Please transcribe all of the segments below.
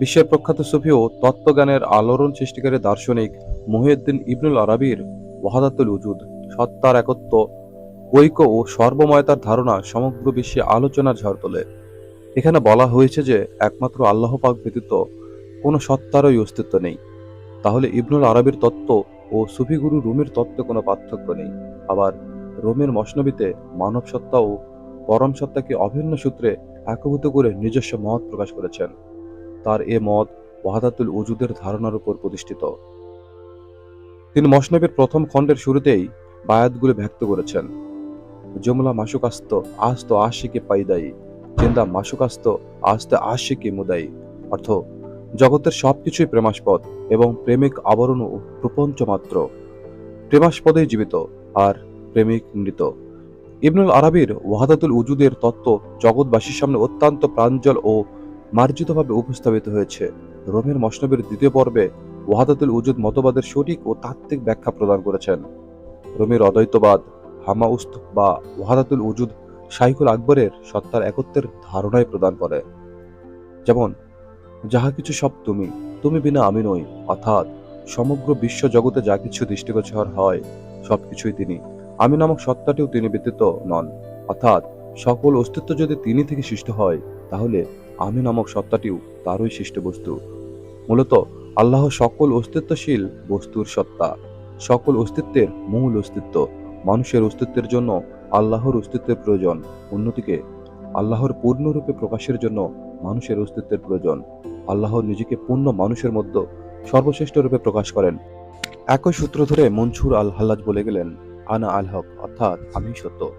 বিশ্বের প্রখ্যাত সুফি ও তত্ত্বজ্ঞানের আলোড়ন সৃষ্টিকারী দার্শনিক মহিউদ্দিন ইবনুল আরাবির ওয়াহাদাতুল উজুদ, সত্তার একত্ব, ঐক্য ও সর্বময়তার ধারণা সমগ্র বিশ্বে আলোচনার ঝড় তোলে। এখানে বলা হয়েছে যে একমাত্র আল্লাহ পাক ব্যতীত কোনো সত্তারই অস্তিত্ব নেই। তাহলে ইবনুল আরবির তত্ত্ব ও সুফি গুরু রুমের তত্ত্বে কোনো পার্থক্য নেই। আবার রোমের মসনবীতে মানব সত্তা ও পরম সত্তাকে অভিন্ন সূত্রে একভূত করে নিজস্ব মত প্রকাশ করেছেন। তার এ মত ওয়াহাদাতুল উজুদের ধারণার উপর প্রতিষ্ঠিত। তিনি মসনবের প্রথম খণ্ডের শুরুতেই বায়াতগুলো ব্যক্ত করেছেন। জুমলা মাসুকাস্ত আস্ত আশিকে পাইদায়ী চিন্তা মাসুকাস্ত আস্তে আশিকে মুদায়ী। অর্থ, জগতের সবকিছুই প্রেমাস্পদ এবং প্রেমিক আবরণ ও প্রপঞ্চ মাত্র। প্রেমাস্পদেই জীবিত আর প্রেমিক মৃত। ইবনুল আরবির ওয়াহাদাতুল উজুদের তত্ত্ব জগৎবাসীর সামনে অত্যন্ত প্রাঞ্জল ও মার্জিতভাবে উপস্থাপিত হয়েছে। রোমের মসনবের দ্বিতীয় পর্বে ওয়াহাদাতুল উজুদ মতবাদের সঠিক ও তাত্ত্বিক ব্যাখ্যা প্রদান করেছেন। রোমের অদ্বৈতবাদ হামাউস্ত বা ওয়াহাদাতুল উজুদ শাইকুল আকবরের সত্তার একত্বের ধারণাই প্রদান করে। যেমন, যাহা কিছু সব তুমি তুমি বিনা আমি নই, অর্থাৎ সমগ্র বিশ্ব জগতে যা কিছু দৃষ্টিগোচর হয় সবকিছুই তিনি। আমি নামক সত্তাটিও তিনি ব্যতীত নন। অর্থাৎ সকল অস্তিত্ব যদি তিনি থেকে সৃষ্ট হয়, তাহলে আমি নামক সত্তাটিও তারই সৃষ্ট বস্তু মূলত আল্লাহ সকল অস্তিত্বশীল বস্তুর সত্তা, সকল অস্তিত্বের মূল অস্তিত্ব, মানুষের অস্তিত্বের জন্য আল্লাহর অস্তিত্বের প্রয়োজন, অন্যদিকে আল্লাহর পূর্ণরূপে প্রকাশের জন্য মানুষের অস্তিত্বের প্রয়োজন। আল্লাহ নিজেকে পূর্ণ মানুষের মধ্যে সর্বশ্রেষ্ঠ রূপে প্রকাশ করেন। একই সূত্র ধরে মনসুর আল হাল্লাজ বলে গেলেন, আনা আল হক অর্থাৎ আমি সত্য।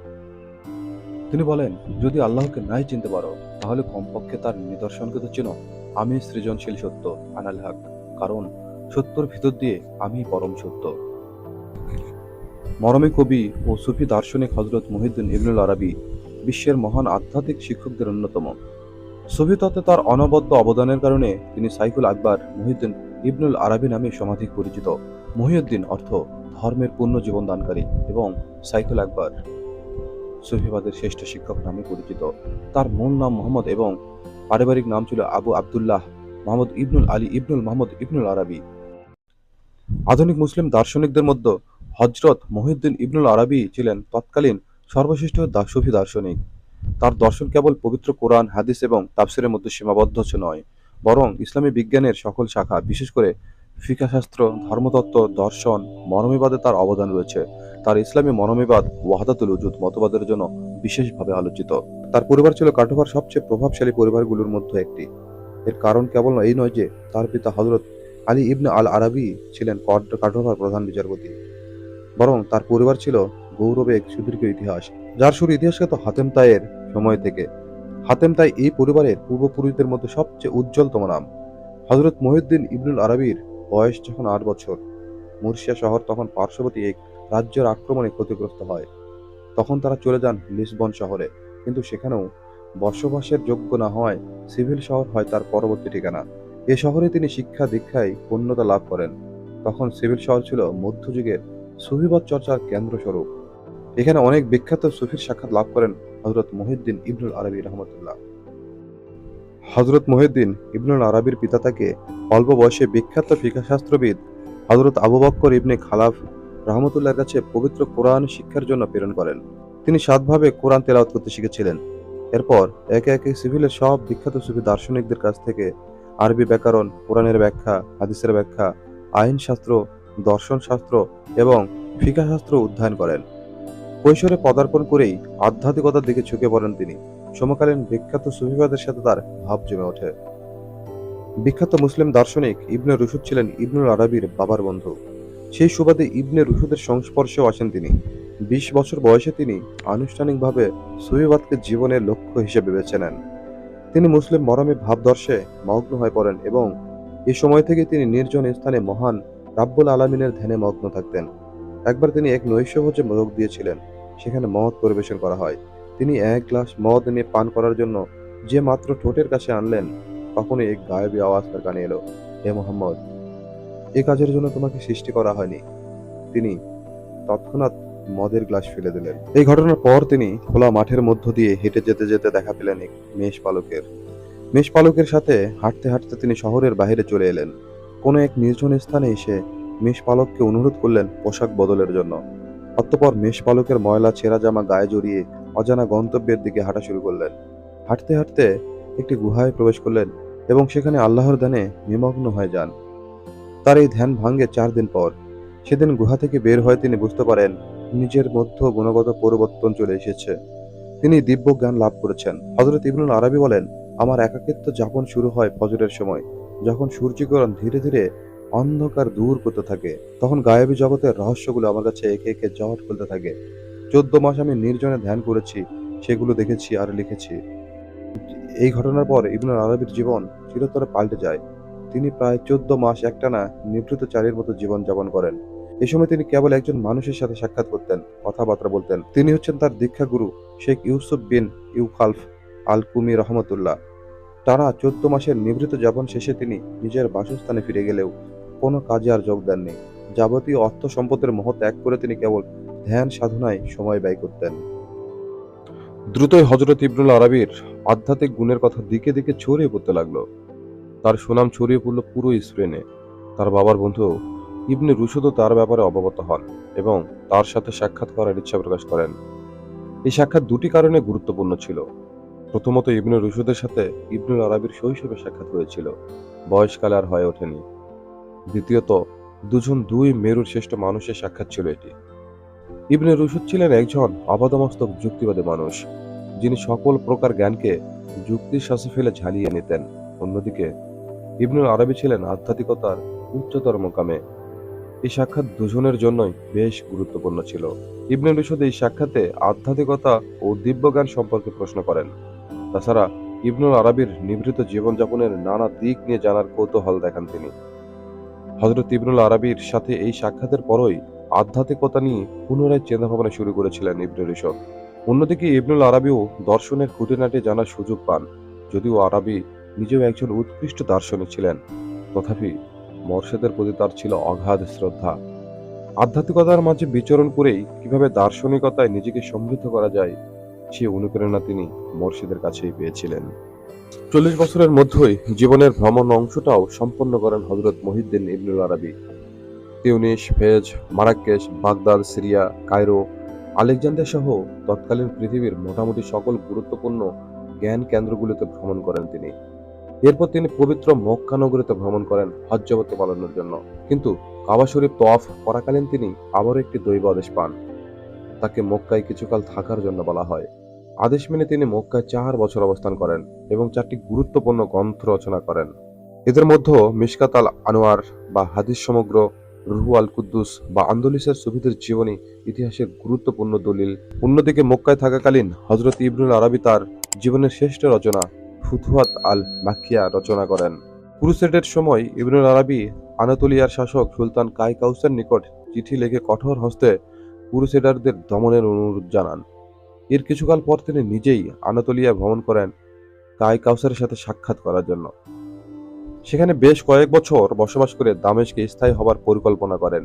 তিনি বলেন, যদি আল্লাহকে নাই চিনতে পারো, তাহলে কমপক্ষে তার নিদর্শনকে তো চেনো। আমি সৃজনশীল সত্য, আনাল হক। কারণ সত্যর ভিতর দিয়ে আমি পরম সত্য। মরমী কবি ও সুফি দার্শনিক হজরত মহিউদ্দিন ইবনুল আরবি বিশ্বের মহান আধ্যাত্মিক শিক্ষকদের অন্যতম। সুফি তত্ত্বে তার অনবদ্য অবদানের কারণে তিনি সাইকুল আকবর মহিউদ্দিন ইবনুল আরবি নামে সমাধিক পরিচিত। মহিউদ্দিন অর্থ ধর্মের পূর্ণ জীবন দানকারী এবং সাইকুল আকবর সুফিবাদের শ্রেষ্ঠ শিক্ষক নামে পরিচিত। তার মূল নাম মোহাম্মদ এবং পারিবারিক নাম ছিল আবু আবদুল্লাহ মোহাম্মদ ইবনুল আলী ইবনুল মোহাম্মদ ইবনুল আরবি। আধুনিক মুসলিম দার্শনিকদের মধ্যে হজরত মহিউদ্দিন ইবনুল আরবি ছিলেন তৎকালীন সর্বশ্রেষ্ঠ সুফি দার্শনিক। তার দর্শন কেবল পবিত্র কোরআন, হাদিস এবং তাফসিরের মধ্যে সীমাবদ্ধ নয়, বরং ইসলামী বিজ্ঞানের সকল শাখা, বিশেষ করে ফিকাশাস্ত্র, ধর্মতত্ত্ব, দর্শন মরমীবাদে তার অবদান রয়েছে। তার ইসলামী মরমীবাদ ওয়াহাদাতুল উজুদ মতবাদের জন্য বিশেষভাবে আলোচিত। তার পরিবার ছিল কাঠোভার সবচেয়ে প্রভাবশালী পরিবারগুলোর মধ্যে একটি। এর কারণ কেবল এই নয় যে, তার পিতা হজরত আলী ইবনে আল আরাবি ছিলেন কাটোবার প্রধান বিচারপতি। বরং তার পরিবার ছিল গৌরবে এক সুদীর্ঘ ইতিহাস, যার শুরু ইতিহাসগত হাতেম তাইয়ের সময় থেকে। হাতেম তাই এই পরিবারের পূর্বপুরুষদের মধ্যে সবচেয়ে উজ্জ্বলতম নাম। হজরত মহিউদ্দিন ইবনুল আরবির বয়স যখন আট বছর, মুর্শিয়া শহর তখন পার্শ্ববর্তী এক রাজ্যের আক্রমণে ক্ষতিগ্রস্ত হয়। তখন তারা চলে যান লিসবন শহরে, কিন্তু সেখানেও বসবাসের যোগ্য না হওয়ায় সিভিল শহর হয় তার পরবর্তী ঠিকানা। এ শহরে তিনি শিক্ষা দীক্ষায় পূর্ণতা লাভ করেন। তখন সিভিল শহর ছিল মধ্যযুগের সুফিবাদ চর্চার কেন্দ্রস্বরূপ। এখানে অনেক বিখ্যাত সুফির সাক্ষাৎ লাভ করেন হজরত মহিউদ্দিন ইবনুল আরবি রহমতুল্লাহ। হজরত মহিউদ্দিন ইবনুল আরবির পিতা তাকে অল্প বয়সে বিখ্যাত ফিকাশাস্ত্রবিদ হজরত আবু বক্কর ইবনে খালাফ রহমতুল্লাহর কাছে পবিত্র কোরআন শিক্ষার জন্য প্রেরণ করেন। তিনি সাতভাবে কোরআন তেলাওয়াত করতে শিখেছিলেন। এরপর একে একে সিভিলের সব বিখ্যাত সুফি দার্শনিকদের কাছ থেকে আরবি ব্যাকরণ, কোরআনের ব্যাখ্যা, হাদিসের ব্যাখ্যা আইন শাস্ত্র দর্শন এবং ফিকা শাস্ত্র অধ্যয়ন করেন। কৈশোরে পদার্পণ করেই আধ্যাত্মিকতার দিকে ঝুঁকে পড়েন তিনি। সমকালীন বিখ্যাত সুফিবাদের সাথে তার ভাব জমে ওঠে। বিখ্যাত মুসলিম দার্শনিক ইবনে রুশুদ ছিলেন ইবনুল আরবির বাবার বন্ধু। সেই সুবাদে ইবনে রুশুদের সংস্পর্শেও আসেন তিনি। বিশ বছর বয়সে তিনি আনুষ্ঠানিকভাবে সুফিবাদকে জীবনের লক্ষ্য হিসেবে বেছে নেন। তিনি মুসলিম মরমে ভাবদর্শে মগ্ন হয়ে পড়েন এবং এ সময় থেকে তিনি নির্জন স্থানে মহান রাব্বুল আলমিনের ধ্যানে মগ্ন থাকতেন। একবার তিনি এক নৈশভোজে যোগ দিয়েছিলেন, সেখানে মদ পরিবেশন করা হয়। তিনি এক গ্লাস মদ নিয়ে পান করার জন্য যে মাত্র ঠোঁটের কাছে আনলেন তখনই এক গায়েবী আওয়াজ তার কানে এলো। হে মোহাম্মদ, এ কাজের জন্য তোমাকে সৃষ্টি করা হয়নি। তিনি তৎক্ষণাৎ মদের গ্লাস ফেলে দিলেন। এই ঘটনার পর তিনি খোলা মাঠের মধ্য দিয়ে হেঁটে যেতে যেতে দেখা পেলেন এক মেষ পালকের। মেষপালকের সাথে হাঁটতে হাঁটতে তিনি শহরের বাইরে চলে এলেন। কোনো এক নির্জন স্থানে এসে মেষ পালককে অনুরোধ করলেন পোশাক বদলের জন্য। অতঃপর মেষ পালকের ময়লা, ছেঁড়া জামা, গায়ে জড়িয়ে অজানা গন্তব্যের দিকে হাঁটা শুরু করলেন। হাঁটতে হাঁটতে একটি গুহায় প্রবেশ করলেন। এবং সেখানে আল্লাহর ধ্যানে নিমগ্ন হয়ে যান। তার এই ধ্যান ভাঙ্গে চার দিন পর। সেদিন গুহা থেকে বের হয়ে তিনি বুঝতে পারেন, নিজের মধ্য গুণগত পরিবর্তন চলে এসেছে। তিনি দিব্য জ্ঞান লাভ করেছেন। হজরত ইবনুল আরবি বলেন, আমার একাকিত্ব যাপন শুরু হয় ফজরের সময়। যখন সূর্যকিরণ ধীরে ধীরে অন্ধকার দূর করতে থাকে, তখন গায়েবী জগতের রহস্যগুলো আমার কাছে একে একে জট খুলতে থাকে। চোদ্দ মাস আমি নির্জনে ধ্যান করেছি, সেগুলো দেখেছি আর লিখেছি। এই ঘটনার পর ইবনুল আরবির জীবন চিরতরে পাল্টে যায়। তিনি প্রায় চোদ্দ মাস একটানা নিভৃত চারির মতো জীবন যাপন করেন। এ সময় তিনি কেবল একজন মানুষের সাথে সাক্ষাৎ করতেন, কথাবার্তা বলতেন। তিনি হচ্ছেন তার দীক্ষাগুরু শেখ ইউসুফ বিন ইউখালফ আল কুমি রহমতুল্লাহ। টানা চোদ্দ মাসের নিভৃত যাপন শেষে তিনি নিজের বাসস্থানে ফিরে গেলেও কোনো কাজে আর যোগ দেননি। যাবতীয় অর্থ সম্পদের মোহ ত্যাগ করে তিনি কেবল ধ্যান সাধনায় সময় ব্যয় করতেন। দ্রুতই হজরত ইবনুল আরবির আধ্যাত্মিক গুণের কথা দিকে দিকে ছড়িয়ে পড়তে লাগল। তার সুনাম ছড়িয়ে পড়ল পুরো স্পেনে। তার বাবার বন্ধু ইবনে রুশুদও তার ব্যাপারে অবগত হন এবং তার সাথে সাক্ষাৎ করার ইচ্ছা প্রকাশ করেন। এই সাক্ষাৎ দুটি কারণে গুরুত্বপূর্ণ ছিল। প্রথমত, ইবনে রুশুদের সাথে ইবনুল আরবির শৈশবে সাক্ষাৎ হয়েছিল। বয়সকালে আর হয়ে ওঠেনি। দ্বিতীয়ত, দুজন দুই মেরুর শ্রেষ্ঠ মানুষের সাক্ষাৎ ছিল এটি। ইবনে রুশুদ ছিলেন একজন অবাধমস্তক যুক্তিবাদী মানুষ, যিনি সকল প্রকার জ্ঞানকে যুক্তির শ্বাসে ফেলে ঝালিয়ে নিতেন। অন্যদিকে ইবনুল আরবি ছিলেন আধ্যাত্মিকতার উচ্চতর মোকামে এই সাক্ষাৎ দুজনের জন্যই বেশ গুরুত্বপূর্ণ ছিল। ইবনুল রুশদ এই সাক্ষাতে আধ্যাত্মিকতা ও দিব্যজ্ঞান সম্পর্কে প্রশ্ন করেন। তাছাড়া ইবনুল আরবির নিভৃত জীবনযাপনের নানা দিক নিয়ে জানার কৌতূহল দেখান তিনি। হজরত ইবনুল আরবির সাথে এই সাক্ষাতের পরই আধ্যাত্মিকতা নিয়ে পুনরায় চিন্তাভাবনা শুরু করেছিলেন ইবনুল রুশদ। অন্যদিকে ইবনুল আরবিও দর্শনের খুঁটিনাটি জানার সুযোগ পান, যদিও আরবি নিজেও একজন উৎকৃষ্ট দার্শনিক ছিলেন। তথাপি মর্ষেদের প্রতি তার ছিল অগাধ শ্রদ্ধা। আধ্যাত্মিকতার মাঝে বিচরণ করেই কীভাবে দার্শনিকতায় নিজেকে সমৃদ্ধ করা যায়, সে অনুপ্রেরণা তিনি মর্ষিদের কাছেই পেয়েছিলেন। চল্লিশ বছরের মধ্যেই জীবনের ভ্রমণ অংশটাও সম্পন্ন করেন হজরত Muhyiddin Ibnul Arabi. Tunis, Fez, Marrakesh, Baghdad, Syria, Cairo Alexander সহ তৎকালীন পৃথিবীর মোটামুটি সকল গুরুত্বপূর্ণ জ্ঞান কেন্দ্রগুলিতে ভ্রমণ করেন তিনি। এরপর তিনি পবিত্র মক্কা নগরীতে ভ্রমণ করেন হজ্জবত পালনের জন্য। কিন্তু কাবা শরীফ তফ করাকালীন তিনি আবারও একটি দৈব আদেশ পান। তাকে মক্কায় কিছুকাল থাকার জন্য বলা হয়। আদেশ মেনে তিনি মক্কায় চার বছর অবস্থান করেন এবং চারটি গুরুত্বপূর্ণ গ্রন্থ রচনা করেন। এদের মধ্যে মিশকাত আল আনোয়ার বা হাদিস সমগ্র রুহু আল কুদ্দুস বা আন্দোলিসের সুফিদের জীবনী ইতিহাসের গুরুত্বপূর্ণ দলিল। অন্যদিকে মক্কায় থাকাকালীন হজরত ইবনুল আরবি তার জীবনের শ্রেষ্ঠ রচনা ফুতুহাত আল মাকিয়া রচনা করেন। ক্রুসেডের সময় ইবনুল আরবি আনাতোলিয়ার শাসক সুলতান কাই কাউসের নিকট চিঠি লিখে কঠোর হস্তে ক্রুসেডারদের দমনের অনুরোধ জানান। এর কিছুকাল পর তিনি নিজেই আনাতোলিয়া ভ্রমণ করেন কাই কাউসারের সাথে সাক্ষাৎ করার জন্য। সেখানে বেশ কয়েক বছর বসবাস করে দামেশকে স্থায়ী হবার পরিকল্পনা করেন।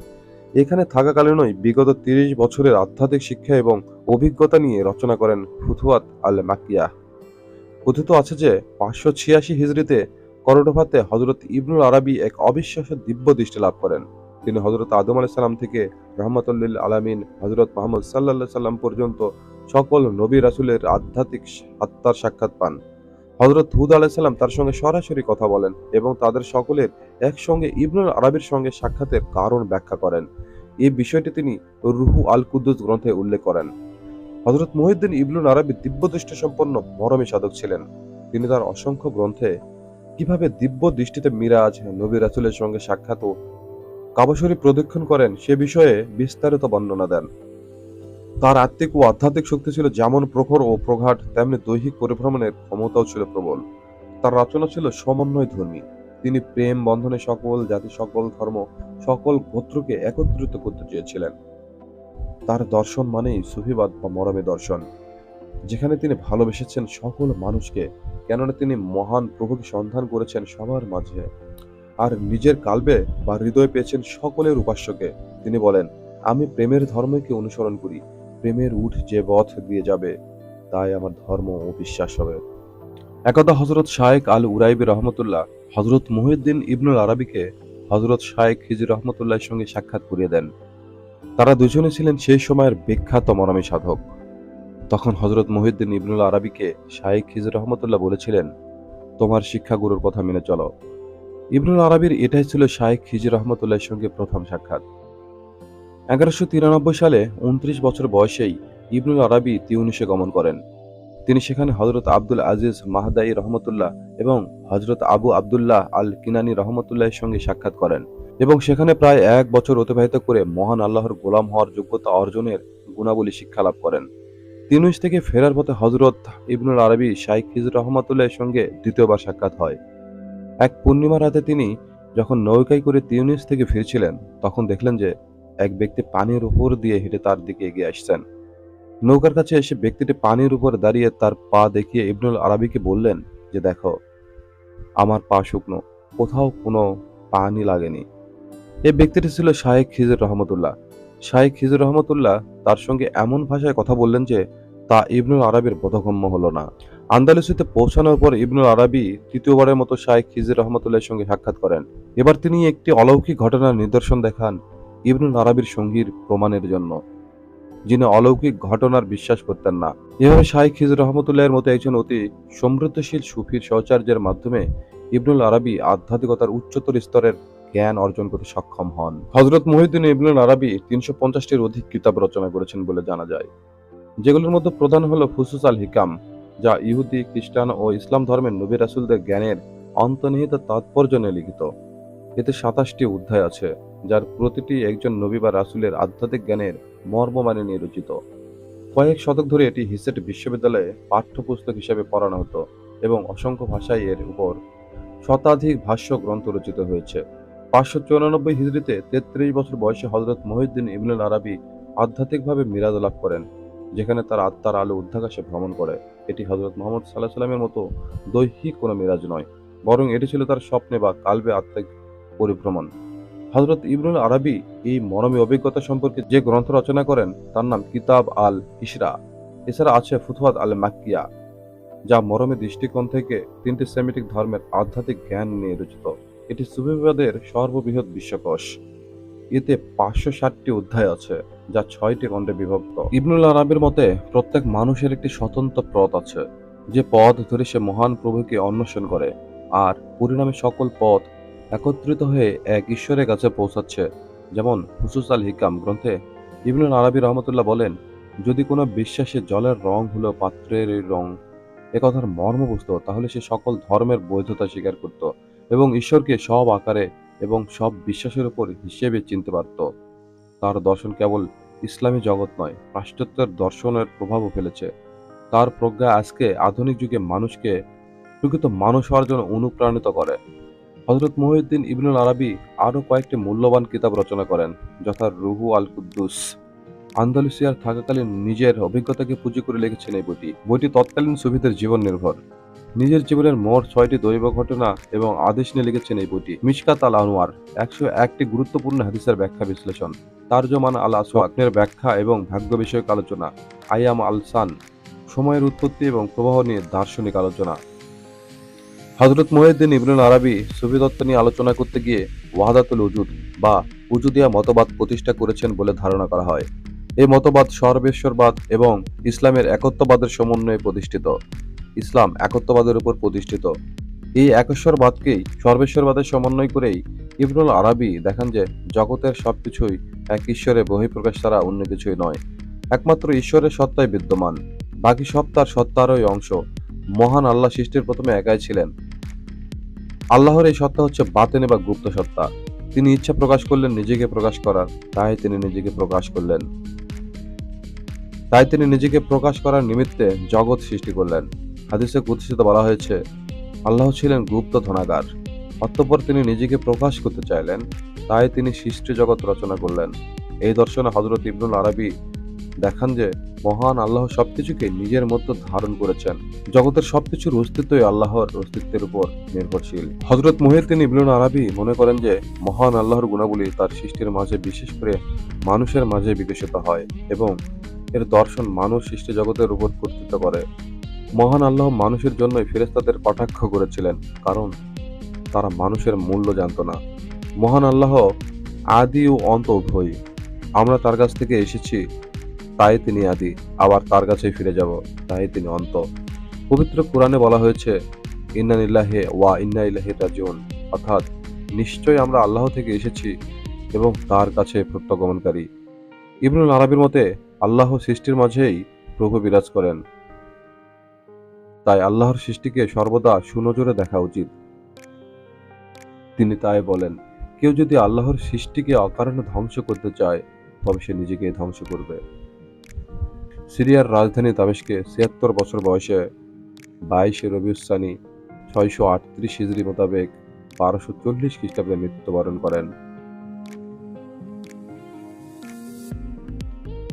এখানে থাকাকালীনই বিগত তিরিশ বছরের আধ্যাত্মিক শিক্ষা এবং অভিজ্ঞতা নিয়ে রচনা করেন ফুথুয়াত আল মাকিয়া কথিত আছে যে পাঁচশো ছিয়াশি হিজড়িতে করডোভাতে হজরত ইবনুল আরবি এক অবিশ্বাস্য দিব্য দৃষ্টি লাভ করেন। তিনি হজরত আদম আলাহ সাল্লাম থেকে রহমতুল্লিল আলামিন হজরত মোহাম্মদ সাল্লা সাল্লাম পর্যন্ত সকল নবী রাসুলের আধ্যাত্মিক আত্মার সাক্ষাৎ পান। হজরত হুদ আলাইসাল্লাম তার সঙ্গে সরাসরি কথা বলেন এবং তাদের সকলের একসঙ্গে ইবনুল আরবির সঙ্গে সাক্ষাতের কারণ ব্যাখ্যা করেন। এই বিষয়টি তিনি রুহু আল কুদ্দুস গ্রন্থে উল্লেখ করেন। হজরত মহিউদ্দিন ইবনুল আরবি দিব্য দৃষ্টি সম্পন্ন মরমী সাধক ছিলেন। তিনি তার অসংখ্য গ্রন্থে কীভাবে দিব্য দৃষ্টিতে মিরাজ, নবী রাসুলের সঙ্গে সাক্ষাৎ ও কাবাসরী প্রদক্ষিণ করেন সে বিষয়ে বিস্তারিত বর্ণনা দেন। তার আত্মিক ও আধ্যাত্মিক শক্তি ছিল যেমন প্রখর ও প্রঘাট তেমনি দৈহিক পরিভ্রমণের ক্ষমতাও ছিল প্রবল। তার রচনা ছিল সমন্বয় ধর্মী। তিনি প্রেম বন্ধনে সকল জাতি, সকল ধর্ম, সকল গোত্রকে একত্রিত করতে চেয়েছিলেন। তার দর্শন মানেই সুফিবাদ বা মরমে দর্শন। যেখানে তিনি ভালোবেসেছেন সকল মানুষকে, কেননা তিনি মহান প্রভুকে সন্ধান করেছেন সবার মাঝে। আর নিজের কালবে বা হৃদয় পেয়েছেন সকলের উপাস্যকে। তিনি বলেন, আমি প্রেমের ধর্মকে অনুসরণ করি। প্রেমের উঠ যে পথ দিয়ে যাবে, তাই আমার ধর্ম ও বিশ্বাস হবে। একদা হজরত শায়েক আল উরাইবি রহমতুল্লাহ হজরত মুহিউদ্দিন ইবনুল আরবিকে হজরত শায়েক হিজি রহমতুল্লাহের সঙ্গে সাক্ষাৎ করিয়ে দেন। তারা দুজনে ছিলেন সেই সময়ের বিখ্যাত মরমী সাধক। তখন হজরত মহিউদ্দিন ইবনুল আরবিকে শায়েক হিজর রহমতুল্লাহ বলেছিলেন, তোমার শিক্ষাগুরুর কথা মেনে চলো। ইবনুল আরবির এটাই ছিল শায়েক হিজি রহমতুল্লাহের সঙ্গে প্রথম সাক্ষাৎ। এগারোশো তিরানব্বই সালে উনত্রিশ বছর বয়সেই ইবনুল আরবি তিউনিসে গমন করেন। তিনি সেখানে হজরত আব্দুল আজিজ মাহদাই রহমতুল্লাহ এবং হজরত আবু আবদুল্লাহ আল কিনানি রহমতুল্লাহের সঙ্গে সাক্ষাৎ করেন। এবং সেখানে প্রায় এক বছর অতিবাহিত করে মহান আল্লাহর গোলাম হওয়ার যোগ্যতা অর্জনের গুণাবলী শিক্ষা লাভ করেন। তিনুইশ থেকে ফেরার পথে হজরত ইবনুল আরবি শাইখ হিজুর রহমতুল্লাহের সঙ্গে দ্বিতীয়বার সাক্ষাৎ হয়। এক পূর্ণিমা রাতে তিনি যখন নৌকায় করে তিউনিস থেকে ফিরছিলেন, তখন দেখলেন যে এক ব্যক্তি পানির উপর দিয়ে হেঁটে তার দিকে এগিয়ে আসছেন। নৌকার কাছে এসে ব্যক্তিটি পানির উপর দাঁড়িয়ে তার পা দেখিয়ে ইবনুল আরবিকে বললেন যে, দেখো, আমার পা শুকনো, কোথাও কোনো পানি লাগেনি। এই ব্যক্তিটি ছিল শায়েক খিজুর রহমতুল্লাহ। শায়েক খিজুর রহমতুল্লাহ তার সঙ্গে এমন ভাষায় কথা বললেন যে, তা ইবনুল আরবির বোধগম্য হলো না। আন্দালুসিতে পৌঁছানোর পর ইবনুল আরবি তৃতীয়বারের মতো শায়েক খিজির রহমতুল্লাহের সঙ্গে সাক্ষাৎ করেন। এবার তিনি একটি অলৌকিক ঘটনার নিদর্শন দেখান ইবনুল আরবির সঙ্গীর প্রমাণের জন্য, যিনি অলৌকিক ঘটনার বিশ্বাস করতেন না। এভাবে শাহেখ খিজুর রহমতুল্লাহের মতো একজন অতি সমৃদ্ধশীল সুফির সহচার্যের মাধ্যমে ইবনুল আরবি আধ্যাত্মিকতার উচ্চতর স্তরের জ্ঞান অর্জন করতে সক্ষম হন। হজরত মহিউদ্দিন ইবনুল আরবি তিনশো পঞ্চাশটির অধিক কিতাব রচনা করেছেন বলে জানা যায়। যেগুলোর মধ্যে প্রধান হল ফুসুস আল হিকাম, যা ইহুদি, খ্রিস্টান ও ইসলাম ধর্মের নবী রাসুলদের জ্ঞানের অন্তর্নিহিত তাৎপর্য নিয়ে লিখিত। এতে সাতাশটি অধ্যায় আছে, যার প্রতিটি একজন নবী বা রাসুলের আধ্যাত্মিক জ্ঞানের মর্ম মানে নিয়ে রচিত। কয়েক শতক ধরে এটি হিসেট বিশ্ববিদ্যালয়ে পাঠ্যপুস্তক হিসেবে পড়ানো হতো এবং অসংখ্য ভাষায় এর উপর শতাধিক ভাষ্য গ্রন্থ রচিত হয়েছে। পাঁচশো চৌরানব্বই হিজড়িতে তেত্রিশ বছর বয়সে হজরত মহিউদ্দিন ইবনুল আরবি আধ্যাত্মিকভাবে মিরাজ লাভ করেন, যেখানে তার আত্মার আলো উদ্ধাকাশে ভ্রমণ করে। এটি হজরত মোহাম্মদ সাল্লাহ সাল্লামের মতো দৈহিক কোনো মিরাজ নয়, বরং এটি ছিল তার স্বপ্নে বা কালবে আত্মিক পরিভ্রমণ। হজরত ইবনুল আরবি এই মরমী অভিজ্ঞতা সম্পর্কে যে গ্রন্থ রচনা করেন, তার নাম কিতাব আল ইসরা এছাড়া আছে ফুতুয়াত আল মাক্কিয়া, যা মরমী দৃষ্টিকোণ থেকে তিনটি সেমিটিক ধর্মের আধ্যাত্মিক জ্ঞান নিয়ে রচিত। এটি সুফিবাদের সর্ববৃহৎ বিশ্বকোষ। এতে পাঁচশো ষাটটি অধ্যায় আছে, যা ছয়টি খণ্ডে বিভক্ত। ইবনুল আরবের মতে, প্রত্যেক মানুষের একটি স্বতন্ত্র পথ আছে, যে পথ ধরে সে মহান প্রভুকে অন্বেষণ করে, আর পরিণামে সকল পথ একত্রিত হয়ে এক ঈশ্বরের কাছে পৌঁছাচ্ছে। যেমন হুসুস আল হিকাম গ্রন্থে ইবনুল আরবি রহমতুল্লাহ বলেন, যদি কোনো বিশ্বাসে জলের রং হলো পাত্রের রং একথার মর্ম বুঝত তাহলে সে সকল ধর্মের বৈধতা স্বীকার করত। এবং ঈশ্বরকে সব আকারে এবং সব বিশ্বাসের উপর হিসেবে চিনতে পারত তার দর্শন কেবল ইসলামী জগৎ নয়, পাশ্চাত্যের দর্শনের প্রভাবও ফেলেছে। তার প্রজ্ঞা আজকে আধুনিক যুগে মানুষকে প্রকৃত মানুষ হওয়ার জন্য অনুপ্রাণিত করে। হজরত মহিউদ্দিন ইবনুল আরবি আরও কয়েকটি মূল্যবান কিতাব রচনা করেন, যথা রুহু আল কুদ্দুস আন্দালুসিয়ার থাকাকালীন নিজের অভিজ্ঞতাকে পুঁজি করে লিখেছেন এই বইটি। বইটি তৎকালীন সুফিদের জীবন নির্ভর। নিজের জীবনের মোট ছয়টি দৈব ঘটনা এবং আদেশ নিয়ে লিখেছেন এই বইটি। মিশকাত আল আনোয়ার একশো একটি গুরুত্বপূর্ণ হাদিসের ব্যাখ্যা বিশ্লেষণ। তার্জমান আল আসওয়াকের ব্যাখ্যা এবং ভাগ্য বিষয়ক আলোচনা। আয়াম আল সান সময়ের উৎপত্তি এবং প্রবাহ নিয়ে দার্শনিক আলোচনা। হজরত মহিউদ্দিন ইবনুল আরবি সুফি তত্ত্ব নিয়ে আলোচনা করতে গিয়ে ওয়াহাদাতুল উজুদ বা উজুদিয়া মতবাদ প্রতিষ্ঠা করেছেন বলে ধারণা করা হয়। এই মতবাদ সর্বেশ্বরবাদ এবং ইসলামের একত্ববাদের সমন্বয়ে প্রতিষ্ঠিত। ইসলাম একত্ববাদের উপর প্রতিষ্ঠিত। এই একশ্বরবাদকেই সর্বেশ্বরবাদের সমন্বয় করেই ইবনুল আরবি দেখান যে জগতের সবকিছুই এক ঈশ্বরের বহিঃপ্রকাশ ছাড়া অন্য কিছুই নয়। একমাত্র ঈশ্বরের সত্তাই বিদ্যমান। বাকি সব তার সত্তারই অংশ। মহান আল্লাহ সৃষ্টির প্রথমে একাই ছিলেন। আল্লাহর এই সত্তা হচ্ছে বাতেনে বা গুপ্ত সত্তা। তিনি ইচ্ছা প্রকাশ করলেন, নিজেকে প্রকাশ করার। তাই তিনি নিজেকে প্রকাশ করলেন। তাই তিনি নিজেকে প্রকাশ করার নিমিত্তে জগৎ সৃষ্টি করলেন। হাদিসে কুৎসিত বলা হয়েছে, আল্লাহ ছিলেন গুপ্ত ধনাগার। অতঃপর তিনি নিজেকে প্রকাশ করতে চাইলেন, তাই তিনি সৃষ্টি জগৎ রচনা করলেন। এই দর্শনে হজরত ইবনুল আরবি দেখান যে, মহান আল্লাহ সবকিছুকে নিজের মতো ধারণ করেছেন। জগতের সবকিছুর অস্তিত্বই আল্লাহর অস্তিত্বের উপর নির্ভরশীল। হজরত মহিউদ্দিন ইবনুল আরবি মনে করেন যে, মহান আল্লাহর গুণাবলী তার সৃষ্টির মাঝে বিশেষ করে মানুষের মাঝে বিকশিত হয় এবং এর দর্শন মানুষ সৃষ্টি জগতের উপর কর্তৃত্ব করে। মহান আল্লাহ মানুষের জন্যই ফেরেস্তাদের কটাক্ষ করেছিলেন, কারণ তারা মানুষের মূল্য জানত না। মহান আল্লাহ আদি ও অন্ত উভয়ই আমরা তার কাছ থেকে এসেছি, তাই তিনি আদি, আবার তার কাছেই ফিরে যাব, তাই তিনি অন্ত। পবিত্র কোরআনে বলা হয়েছে, ইন্না ইল্লাহে ওয়া ইন্না ইলাহি রাজিউন। অর্থাৎ, নিশ্চয়ই আমরা আল্লাহ থেকে এসেছি এবং তার কাছে প্রত্যাগমনকারী। ইবনুল আরবির মতে, আল্লাহ সৃষ্টির মাঝেই প্রভু বিরাজ করেন। তাই আল্লাহর সৃষ্টিকে সর্বদা সুনজরে দেখা উচিত। তিনি তাই বলেন, কেউ যদি আল্লাহর সৃষ্টিকে অকারণে ধ্বংস করতে চায়, তবে সে নিজেকে ধ্বংস করবে। সিরিয়ার রাজধানী দামেশকে ছিয়াত্তর বছর বয়সে বাইশে রবিউসানি ছয়শো আটত্রিশ হিজড়ি মোতাবেক বারোশো চল্লিশ খ্রিস্টাব্দে মৃত্যুবরণ করেন।